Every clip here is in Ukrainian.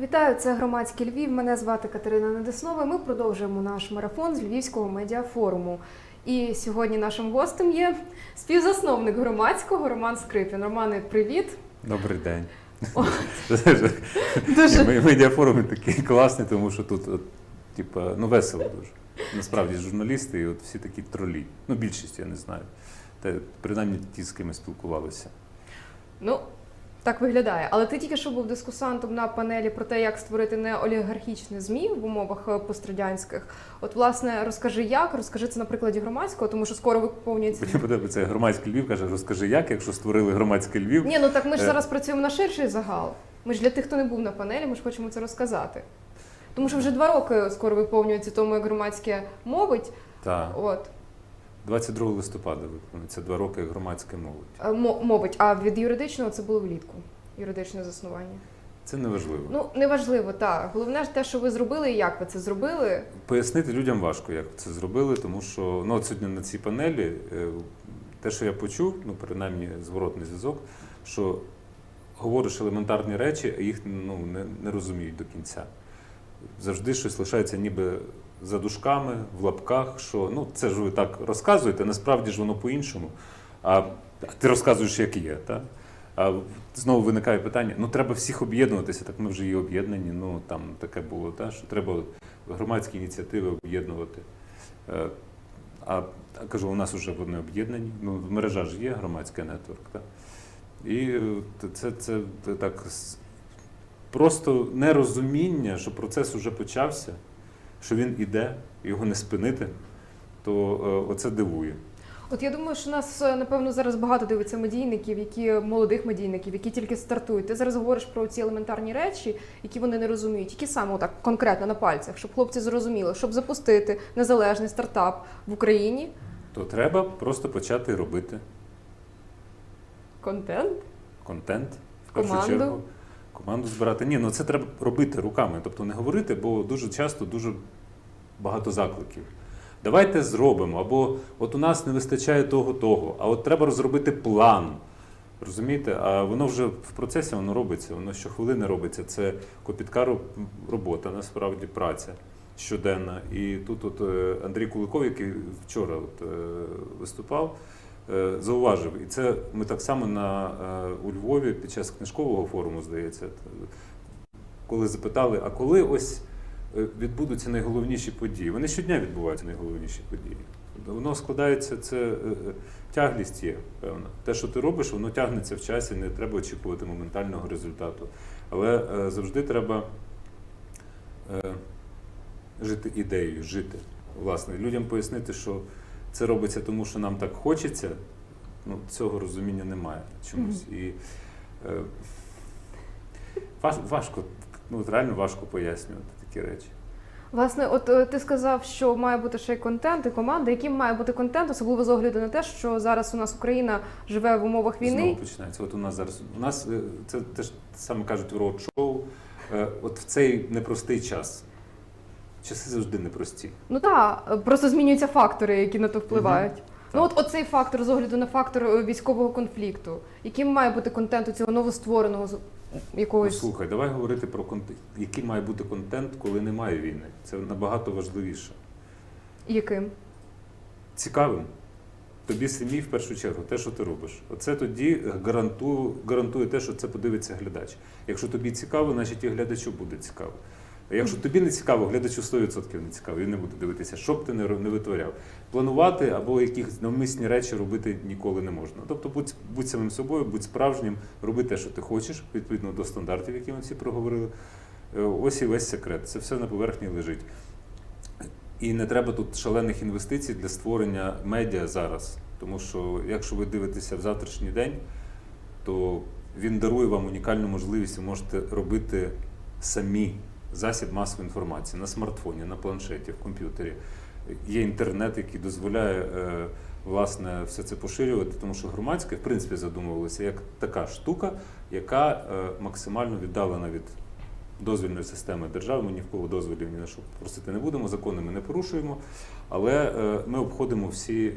Вітаю, це громадський Львів. Мене звати Катерина Недеснова. Ми продовжуємо наш марафон з Львівського медіафоруму. І сьогодні нашим гостем є співзасновник громадського Роман Скрипін. Романе, привіт. Добрий день. Медіафоруми такі класні, тому що тут, от, типа, ну весело дуже. Насправді журналісти, і от всі такі тролі. Ну, більшість, я не знаю. Та принаймні ті, з ким ми спілкувалися. Ну, так виглядає. Але ти тільки що був дискусантом на панелі про те, як створити не олігархічне ЗМІ в умовах е, пострадянських. От, власне, розкажи як, розкажи це на прикладі громадського, тому що скоро виповнюється. Мені подобається громадський Львів, каже, розкажи як, якщо створили громадський Львів. Ні, ну так ми ж Е. зараз працюємо на ширший загал. Ми ж для тих, хто не був на панелі, ми ж хочемо це розказати. Тому що вже два роки скоро виповнюється тому, як громадське мовить. Так, От 22 листопада виповниться два роки як громадське мовить. е, мо- мовить, а від юридичного це було влітку. Юридичне заснування. Це неважливо. Ну неважливо, так. Головне ж те, що ви зробили і як ви це зробили. Пояснити людям важко, як це зробили, тому що ну, от сьогодні на цій панелі е, те, що я почув, ну принаймні зворотний зв'язок, що говориш елементарні речі, а їх ну, не, не розуміють до кінця. Завжди щось лишається ніби за дужками, в лапках, що ну це ж ви так розказуєте, насправді ж воно по-іншому. А ти розказуєш, як є. Так? А знову виникає питання: ну треба всіх об'єднуватися, так ми вже є об'єднані. Ну там таке було, та, що треба громадські ініціативи об'єднувати. Е, А, кажу, у нас вже вони об'єднані. Ну, мережа ж є, громадський нетворк. Так? І це, це, це так просто нерозуміння, що процес вже почався, що він іде, його не спинити, то е, оце дивує. От я думаю, що нас е, напевно зараз багато дивиться медійників, які молодих медійників, які тільки стартують. Ти зараз говориш про ці елементарні речі, які вони не розуміють, які саме отак конкретно на пальцях, щоб хлопці зрозуміли, щоб запустити незалежний стартап в Україні. То треба просто почати робити Контент. контент в першу Команду. чергу. Команду збирати. Ні, ну це треба робити руками, тобто не говорити, бо дуже часто дуже багато закликів. Давайте зробимо. Або от у нас не вистачає того, того, а от треба розробити план. Розумієте? А воно вже в процесі воно робиться, воно щохвилини робиться. Це копітка робота, насправді праця щоденна. І тут от е, Андрій Куликов, який вчора от, е, виступав, зауважив. І це ми так само на, е, у Львові під час книжкового форуму, здається, коли запитали, а коли ось е, відбудуться найголовніші події? Вони щодня відбуваються найголовніші події. Тобто Воно складається, це е, е, тяглість є, певна. Те, що ти робиш, воно тягнеться в часі, не треба очікувати моментального результату. Але е, завжди треба е, жити ідеєю, жити. Власне, людям пояснити, що це робиться тому, що нам так хочеться, ну, цього розуміння немає чомусь. І е, важ, важко, ну, реально важко пояснювати такі речі. Власне, от е, ти сказав, що має бути ще й контент і команда. Яким має бути контент, особливо з огляду на те, що зараз у нас Україна живе в умовах війни. Знову починається. От у нас зараз у нас е, це теж саме кажуть в роуд-шоу, е, От в цей непростий час. Часи завжди непрості. Ну так, просто змінюються фактори, які на то впливають. Ну от оцей фактор з огляду на фактор е, військового конфлікту. Яким має бути контент у цього новоствореного з- Ну, якогось слухай, давай говорити про контент. Який має бути контент, коли немає війни. Це набагато важливіше. яким? Цікавим. Тобі самі в першу чергу, те, що ти робиш. Оце тоді гарантує, гарантує те, що це подивиться глядач. Якщо тобі цікаво, значить і глядачу буде цікаво. Якщо тобі не цікаво, глядачу 100% не цікаво, він не буде дивитися, що б ти не, витворяв. Планувати або якісь навмисні речі робити ніколи не можна. Тобто будь, будь самим собою, будь справжнім, роби те, що ти хочеш, відповідно до стандартів, які ми всі проговорили. Е, Ось і весь секрет. Це все на поверхні лежить. І не треба тут шалених інвестицій для створення медіа зараз. Тому що якщо ви дивитеся в завтрашній день, то він дарує вам унікальну можливість, ви можете робити самі засіб масової інформації на смартфоні, на планшеті, в комп'ютері. Є інтернет, який дозволяє е, власне все це поширювати, тому що громадське в принципі задумувалося як така штука, яка е, максимально віддалена від дозвільної системи держави. Ми ні в кого дозволів ні на що просити не будемо, закони ми не порушуємо, але е, ми обходимо всі,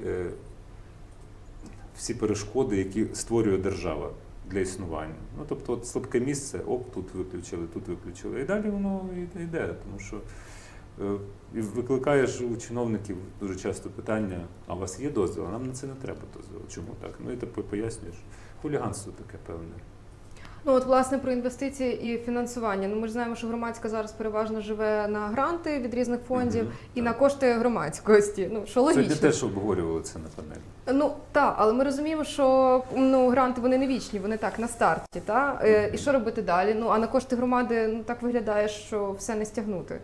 всі перешкоди, які створює держава для існування. Ну тобто, от слабке місце, оп, тут виключили, тут виключили. І далі воно йде, тому що е, і викликаєш у чиновників дуже часто питання: а у вас є дозвіл? А нам на це не треба дозвіл. Чому так? Ну і ти пояснюєш. Хуліганство таке певне. Ну от власне про інвестиції і фінансування. Ну ми ж знаємо, що громадська зараз переважно живе на гранти від різних фондів Мгм, і так. на кошти громадськості. Ну що Сьогодні логічно. теж обговорювали це на панелі. Ну так, але ми розуміємо, що ну гранти вони не вічні, вони так на старті. Та е, і що робити далі? Ну а на кошти громади ну так виглядає, що все не стягнути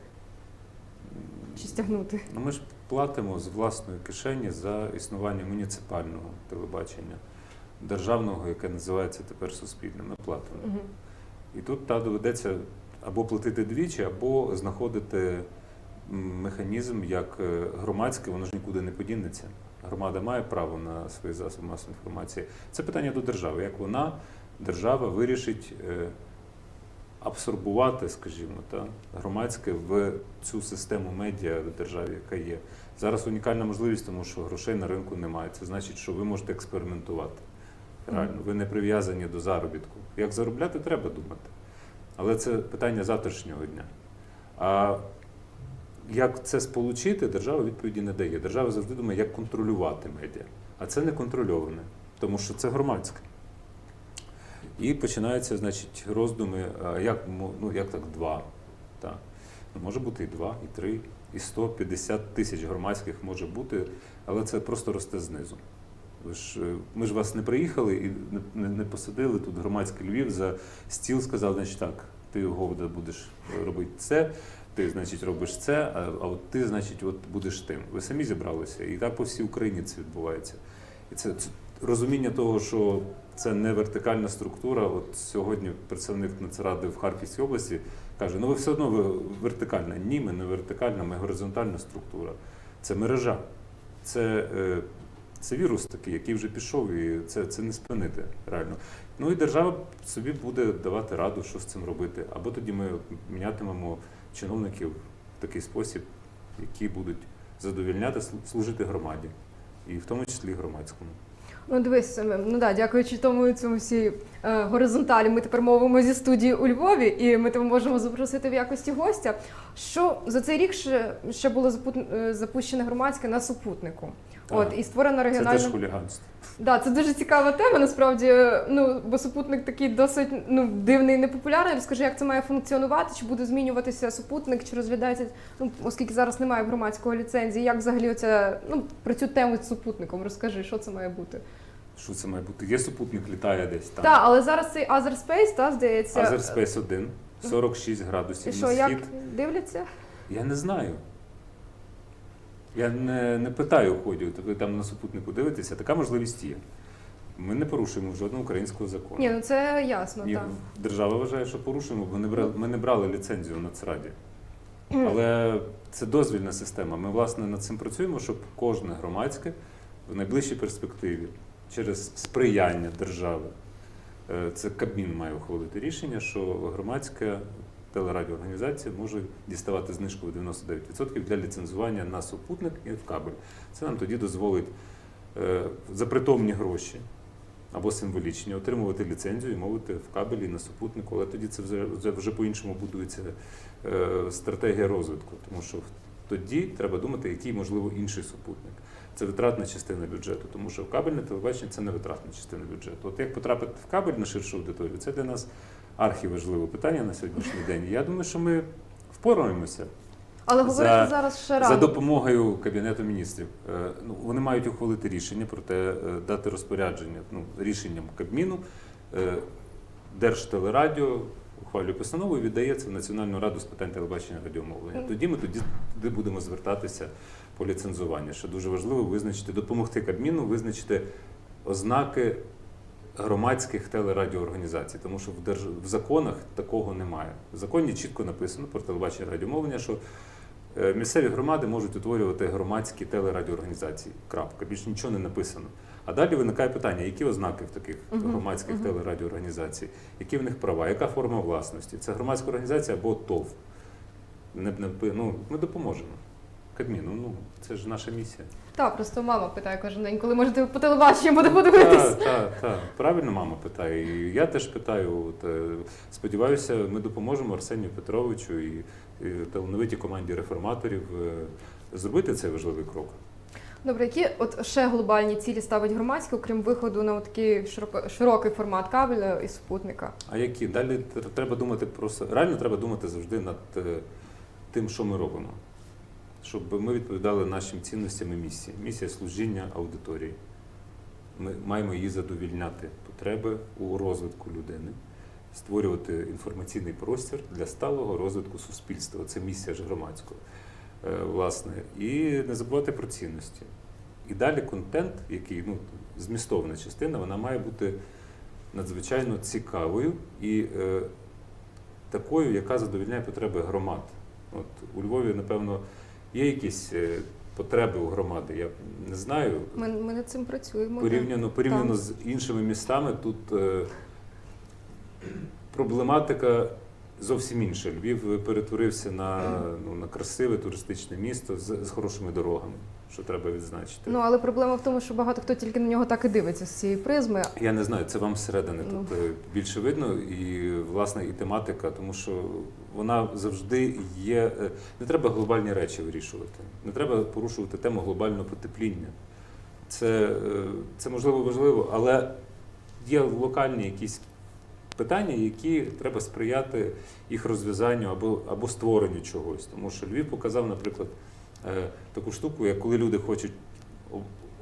чи стягнути. Ну, ми ж платимо з власної кишені за існування муніципального телебачення, державного, яке називається тепер Суспільним. Платимо. Угу. І тут та доведеться або платити двічі, або знаходити механізм як е, громадське, воно ж нікуди не подінеться. Громада має право на свої засоби масової інформації. Це питання до держави. Як вона, держава, вирішить е, абсорбувати, скажімо, та, громадське в цю систему медіа в державі, яка є. Зараз унікальна можливість, тому що грошей на ринку немає. Це значить, що ви можете експериментувати. Реально, ви не прив'язані до заробітку. Як заробляти, треба думати. Але це питання завтрашнього дня. А як це сполучити, держава відповіді не дає. Держава завжди думає, як контролювати медіа. А це не контрольоване, тому що це громадське. І починаються, значить, роздуми, як, ну, як так, два. Так. Ну, може бути і два, і три, і 150 тисяч громадських може бути, але це просто росте знизу. Ви ж, е, ми ж вас не приїхали і не, не, посадили тут громадський Львів за стіл, сказали, значить так, ти Говда будеш робити це, ти, значить, робиш це, а, а от ти, значить, от будеш тим. Ви самі зібралися, і так по всій Україні це відбувається. І це, це розуміння того, що це не вертикальна структура. От сьогодні представник Нацради в Харківській області каже: ну ви все одно ви вертикальна. Ні, ми не вертикальна, ми горизонтальна структура. Це мережа. Це, е, це вірус такий, який вже пішов, і це, це не спинити реально. Ну і держава собі буде давати раду, що з цим робити. Або тоді ми мінятимемо чиновників в такий спосіб, які будуть задовільняти служити громаді, і в тому числі громадському. Ну дивись, ну да, дякуючи тому цьому всій е, горизонталі, ми тепер мовимо зі студії у Львові, і ми тебе можемо запросити в якості гостя. Що за цей рік ще, ще було запут- е, запущене громадське на супутнику. От і створена Це теж хуліганство. Да, це дуже цікава тема. Насправді, ну бо супутник такий досить ну дивний і непопулярний. Розкажи, як це має функціонувати? Чи буде змінюватися супутник? Чи розглядається ну, оскільки зараз немає громадського ліцензії? Як взагалі оця ну про цю тему з супутником? Розкажи, що це має бути? Що це має бути? Є супутник, літає десь там. Так, але зараз цей Азер Спейс, та здається, Азер Space 1, 46 градусів і що на як дивляться? Я не знаю. Я не, не питаю ходю, ви там на супутнику дивитеся, така можливість є. Ми не порушуємо жодного українського закону. Ні, ну це ясно. Ні, так. держава вважає, що порушуємо, бо не брали, ми не брали ліцензію в Нацраді. Але це дозвільна система. Ми, власне, над цим працюємо, щоб кожне громадське в найближчій перспективі через сприяння держави, е, це Кабмін має ухвалити рішення, що громадська телерадіоорганізація може діставати знижку 99% для ліцензування на супутник і в кабель. Це нам тоді дозволить е, за притомні гроші або символічні отримувати ліцензію і мовити в кабелі на супутнику. Але тоді це вже по-іншому будується е, стратегія розвитку, тому що тоді треба думати, який можливо інший супутник. Це витратна частина бюджету, тому що кабельне телебачення це не витратна частина бюджету. От як потрапити в кабель на ширшу аудиторію, це для нас архіважливе питання на сьогоднішній день. Я думаю, що ми впораємося Але за- говорити зараз ще за допомогою Кабінету міністрів. Е, Ну, вони мають ухвалити рішення про те, е, дати розпорядження ну, рішенням Кабміну. Е, Держтелерадіо ухвалює постанову і віддає це в Національну раду з питань телебачення радіомовлення. Тоді ми тоді будемо звертатися по ліцензуванню. Що дуже важливо визначити, допомогти Кабміну визначити ознаки громадських телерадіоорганізацій, тому що в, держ... в законах такого немає. В законі чітко написано про телебачення радіомовлення, що е, місцеві громади можуть утворювати громадські телерадіоорганізації. Крапка. Більш нічого не написано. А далі виникає питання, які ознаки в таких Мгм, громадських мгм. телерадіоорганізацій, які в них права, яка форма власності? Це громадська організація або ТОВ. Не, не, ну, ми допоможемо. Кабміну, ну це ж наша місія. Так, просто мама питає кожен день, коли можете по телебаченню буде подивитись. Так, так, так. Правильно мама питає. І я теж питаю. От, е, сподіваюся, ми допоможемо Арсенію Петровичу і, і талановитій команді реформаторів е, зробити цей важливий крок. Добре, які от ще глобальні цілі ставить громадське, окрім виходу на такий широко, широкий формат кабеля і супутника? А які? Далі тр- треба думати просто. Реально треба думати завжди над е, тим, що ми робимо. Щоб ми відповідали нашим цінностям і місії. Місія служіння аудиторії. Ми маємо її задовільняти потреби у розвитку людини, створювати інформаційний простір для сталого розвитку суспільства. Це місія ж громадського. Е, Власне, і не забувати про цінності. І далі контент, який ну, змістовна частина, вона має бути надзвичайно цікавою і е, такою, яка задовільняє потреби громад. От у Львові, напевно, є якісь е, потреби у громади. Я не знаю. Ми, ми над цим працюємо. Порівняно, порівняно з іншими містами, тут е, проблематика зовсім інша. Львів перетворився на, ну, на красиве туристичне місто з, з хорошими дорогами, що треба відзначити. Ну але проблема в тому, що багато хто тільки на нього так і дивиться з цієї призми. Я не знаю, це вам зсередини Ну. тут е, більше видно, і власне і тематика, тому що вона завжди є. е, Не треба глобальні речі вирішувати, не треба порушувати тему глобального потепління. Це, е, це можливо важливо, але є локальні якісь питання, які треба сприяти їх розв'язанню або, або створенню чогось. Тому що Львів показав, наприклад, е, таку штуку, як коли люди хочуть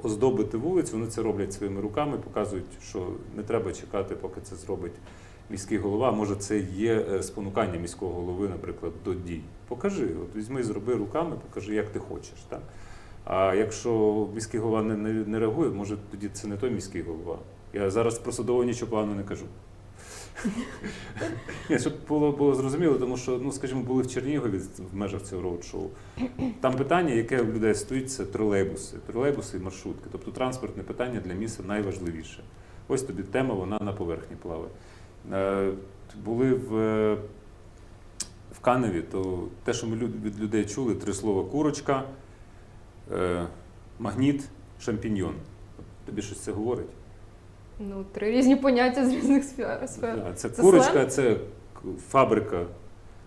оздобити вулицю, вони це роблять своїми руками, показують, що не треба чекати, поки це зробить міський голова. Може, це є е, спонукання міського голови, наприклад, до дій. Покажи, от візьми, зроби руками, покажи, як ти хочеш. Так? А якщо міський голова не, не, не реагує, може тоді це не той міський голова. Я зараз про судово нічого поганого не кажу. Ні, щоб було, було зрозуміло, тому що, ну, скажімо, були в Чернігові в межах цього роуд-шоу. Там питання, яке в людей стоїть, це тролейбуси. Тролейбуси і маршрутки. Тобто транспортне питання для міста найважливіше. Ось тобі тема, вона на поверхні плаває. Е, були в, е, в Каневі, то те, що ми від людей чули, три слова курочка, е, магніт, шампіньйон. Тобі щось це говорить? Ну, три різні поняття з різних сфер. сфер. Це, Це курочка, сленг? це фабрика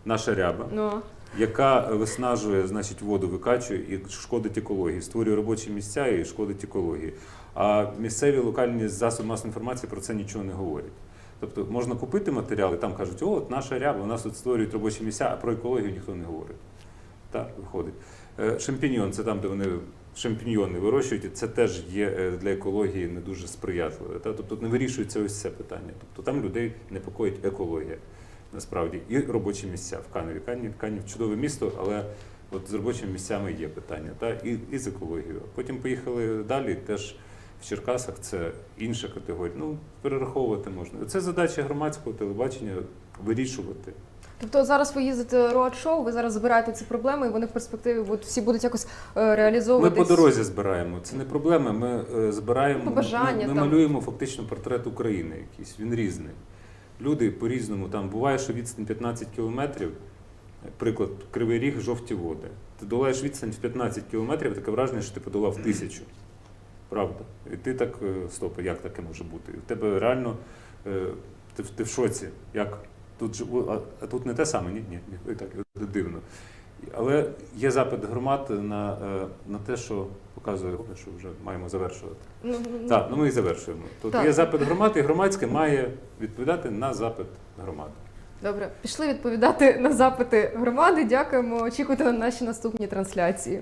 наша ряба, Ну, яка виснажує, значить, воду викачує і шкодить екології, створює робочі місця і шкодить екології. А місцеві локальні засоби масової інформації про це нічого не говорять. Тобто можна купити матеріали, там кажуть, о, от наша ряба, у нас тут створюють робочі місця, а про екологію ніхто не говорить. Так, виходить. Е, Шампіньйон це там, де вони шампіньйони вирощують, і це теж є е, для екології не дуже сприятливе. Та? Тобто не вирішується ось це питання. Тобто там людей непокоїть екологія насправді і робочі місця в Каневі. Канів, Канів чудове місто, але от з робочими місцями є питання, та? І, і з екологією. Потім поїхали далі, теж в Черкасах це інша категорія. Ну, перераховувати можна. Це задача громадського телебачення вирішувати. Тобто зараз ви їздите роад-шоу, ви зараз збираєте ці проблеми, і вони в перспективі будуть, всі будуть якось е, Ми реалізовуватись. по дорозі збираємо. Це не проблема. Ми е, збираємо, Побажання ми, ми там. малюємо фактично портрет України якийсь. Він різний. Люди по-різному там буває, що відстань 15 кілометрів. Приклад, Кривий Ріг, жовті води. Ти долаєш відстань в 15 кілометрів, таке враження, що ти подолав тисячу. Правда. І ти так, е, стоп, як таке може бути? І в тебе реально е, ти, в- ти в шоці. Як тут о, а, тут не те саме, ні, ні, ні. І так дивно. Але є запит громад на, е, на те, що показує, що вже маємо завершувати. Ну, ну, Так, ну ми і завершуємо. Тут Так. є запит громад, і громадське має відповідати на запит громади. Добре, пішли відповідати на запити громади. Дякуємо. Очікуйте на наші наступні трансляції.